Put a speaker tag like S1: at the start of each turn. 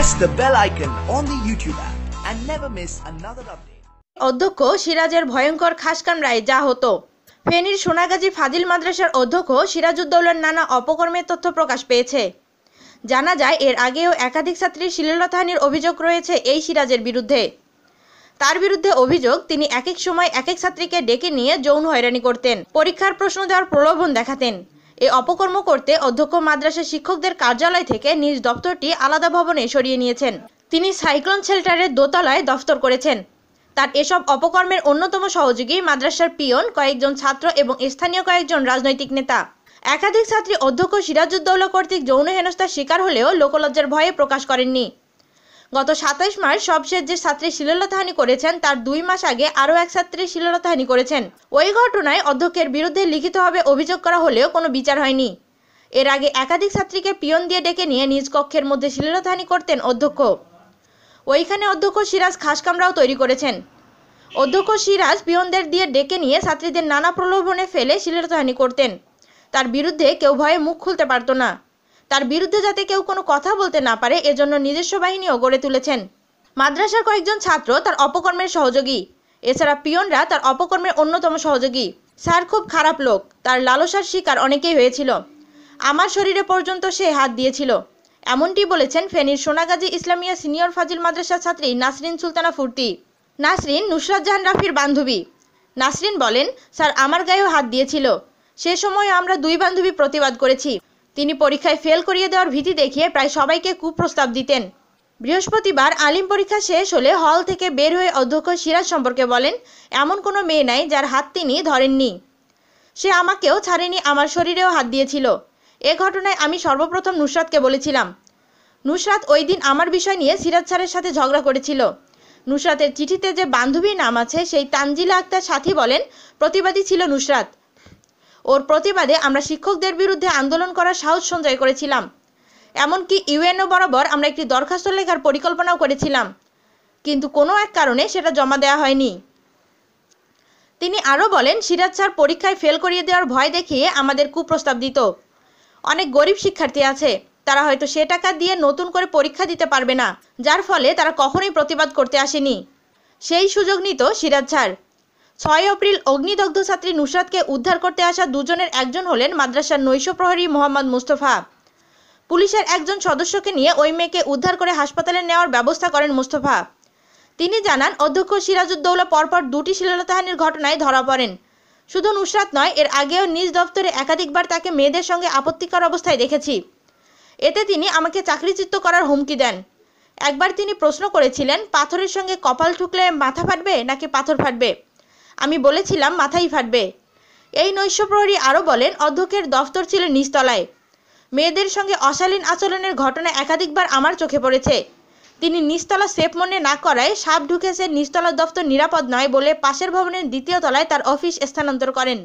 S1: press the bell icon on the YouTube app and never miss another update.
S2: অধ্যক্ষ সিরাজের ভয়ঙ্কর খাসকামরায় যা হতো। ফেনীর সোনাগাজী ফাজিল মাদ্রাসার অধ্যক্ষ সিরাজউদ্দৌলার নানা অপকর্মের তথ্য প্রকাশ পেয়েছে। জানা যায়, এর আগেও একাধিক ছাত্রীর শ্লীলতাহানির অভিযোগ রয়েছে এই সিরাজের বিরুদ্ধে। তার বিরুদ্ধে অভিযোগ, তিনি এক এক সময় এক এক ছাত্রীকে ডেকে নিয়ে যৌন হয়রানি করতেন। পরীক্ষার প্রশ্ন দেওয়ার প্রলোভন দেখাতেন। এই অপকর্ম করতে অধ্যক্ষ মাদ্রাসা শিক্ষকদের কার্যালয় থেকে নিজ দপ্তরটি আলাদা ভবনে সরিয়ে নিয়েছেন। তিনি সাইক্লোন শেল্টারের দোতলায় দফতর করেছেন। তার এসব অপকর্মের অন্যতম সহযোগী মাদ্রাসার পিয়ন কয়েকজন ছাত্র এবং স্থানীয় কয়েকজন রাজনৈতিক নেতা। একাধিক ছাত্রী অধ্যক্ষ সিরাজউদ্দৌলা কর্তৃক যৌন হেনস্থার শিকার হলেও লোকলজ্জার ভয়ে প্রকাশ করেননি। গত সাতাইশ মার্চ সবশেষ যে ছাত্রী শ্লীলতাহানি করেছেন, তার দুই মাস আগে আরও এক ছাত্রী শ্লীলতাহানি করেছেন। ওই ঘটনায় অধ্যক্ষের বিরুদ্ধে লিখিতভাবে অভিযোগ করা হলেও কোনো বিচার হয়নি। এর আগে একাধিক ছাত্রীকে পিয়ন দিয়ে ডেকে নিয়ে নিজ কক্ষের মধ্যে শ্লীলতাহানি করতেন অধ্যক্ষ। ওইখানে অধ্যক্ষ সিরাজ খাসকামরাও তৈরি করেছেন। অধ্যক্ষ সিরাজ পিয়নদের দিয়ে ডেকে নিয়ে ছাত্রীদের নানা প্রলোভনে ফেলে শ্লীলতাহানি করতেন। তার বিরুদ্ধে কেউ ভয়ে মুখ খুলতে পারতো না। তার বিরুদ্ধে যাতে কেউ কোনো কথা বলতে না পারে, এজন্য নিজস্ব বাহিনীও গড়ে তুলেছেন। মাদ্রাসার কয়েকজন ছাত্র তার অপকর্মের সহযোগী। এছাড়া পিয়নরা তার অপকর্মের অন্যতম সহযোগী। স্যার খুব খারাপ লোক, তার লালসার শিকার অনেকেই হয়েছিল। আমার শরীরে পর্যন্ত সে হাত দিয়েছিল। এমনটি বলেছেন ফেনীর সোনাগাজী ইসলামিয়া সিনিয়র ফাজিল মাদ্রাসার ছাত্রী নাসরিন সুলতানা ফুর্তি। নাসরিন নুসরাত জাহান রাফির বান্ধবী। নাসরিন বলেন, স্যার, আমার গায়েও হাত দিয়েছিল। সে সময় আমরা দুই বান্ধবী প্রতিবাদ করেছি। তিনি পরীক্ষায় ফেল করিয়ে দেওয়ার ভীতি দেখিয়ে প্রায় সবাইকে কুপ্রস্তাব দিতেন। বৃহস্পতিবার আলিম পরীক্ষা শেষ হলে হল থেকে বের হয়ে অধ্যক্ষ সিরাজ সম্পর্কে বলেন, এমন কোনো মেয়ে নাই যার হাত তিনি ধরেননি। সে আমাকেও ছাড়েনি, আমার শরীরেও হাত দিয়েছিল। এ ঘটনায় আমি সর্বপ্রথম নুসরাতকে বলেছিলাম। নুসরাত ওই দিন আমার বিষয় নিয়ে সিরাজ স্যারের সাথে ঝগড়া করেছিল। নুসরাতের চিঠিতে যে বান্ধবীর নাম আছে, সেই তানজিলা আক্তার সাথী বলেন, প্রতিবাদী ছিল নুসরাত। ওর প্রতিবাদে আমরা শিক্ষকদের বিরুদ্ধে আন্দোলন করার সাহস সঞ্চয় করেছিলাম। এমনকি ইউএনও বরাবর আমরা একটি দরখাস্ত লেখার পরিকল্পনাও করেছিলাম। কিন্তু কোনো এক কারণে সেটা জমা দেওয়া হয়নি। তিনি আরও বলেন সিরাজ স্যার পরীক্ষায় ফেল করিয়ে দেওয়ার ভয় দেখিয়ে আমাদের কুপ্রস্তাব দিত। অনেক গরিব শিক্ষার্থী আছে, তারা হয়তো সে টাকা দিয়ে নতুন করে পরীক্ষা দিতে পারবে না, যার ফলে তারা কখনোই প্রতিবাদ করতে আসেনি। সেই সুযোগ নিত সিরাজ স্যার ছয় এপ্রিল অগ্নিদগ্ধ ছাত্রী নুসরাতকে উদ্ধার করতে আসা দুজনের একজন হলেন মাদ্রাসার নৈশ প্রহরী মোহাম্মদ মুস্তফা। পুলিশের একজন সদস্যকে নিয়ে ওই মেয়েকে উদ্ধার করে হাসপাতালে নেওয়ার ব্যবস্থা করেন মুস্তফা। তিনি জানান, অধ্যক্ষ সিরাজউদ্দৌলা পরপর দুটি শ্লীলতাহানির ঘটনায় ধরা পড়েন। শুধু নুসরাত নয়, এর আগেও নিজ দপ্তরে একাধিকবার তাকে মেয়েদের সঙ্গে আপত্তিকর অবস্থায় দেখেছি। এতে তিনি আমাকে চাকরিচ্যুত করার হুমকি দেন। একবার তিনি প্রশ্ন করেছিলেন, পাথরের সঙ্গে কপাল ঠুকলে মাথা ফাটবে নাকি পাথর ফাটবে? আমি বলেছিলাম মাথাই ফাটবে। এই নৈশপ্রহরী আরও বলেন, অধ্যক্ষের দফতর ছিল নিচতলায়। মেয়েদের সঙ্গে অশালীন আচরণের ঘটনা একাধিকবার আমার চোখে পড়েছে। তিনি নিচতলা সেফ মনে না করায় সাপ ঢুকেছে নিচতলা দফতর নিরাপদ নয় বলে পাশের ভবনের দ্বিতীয় তলায় তার অফিস স্থানান্তর করেন।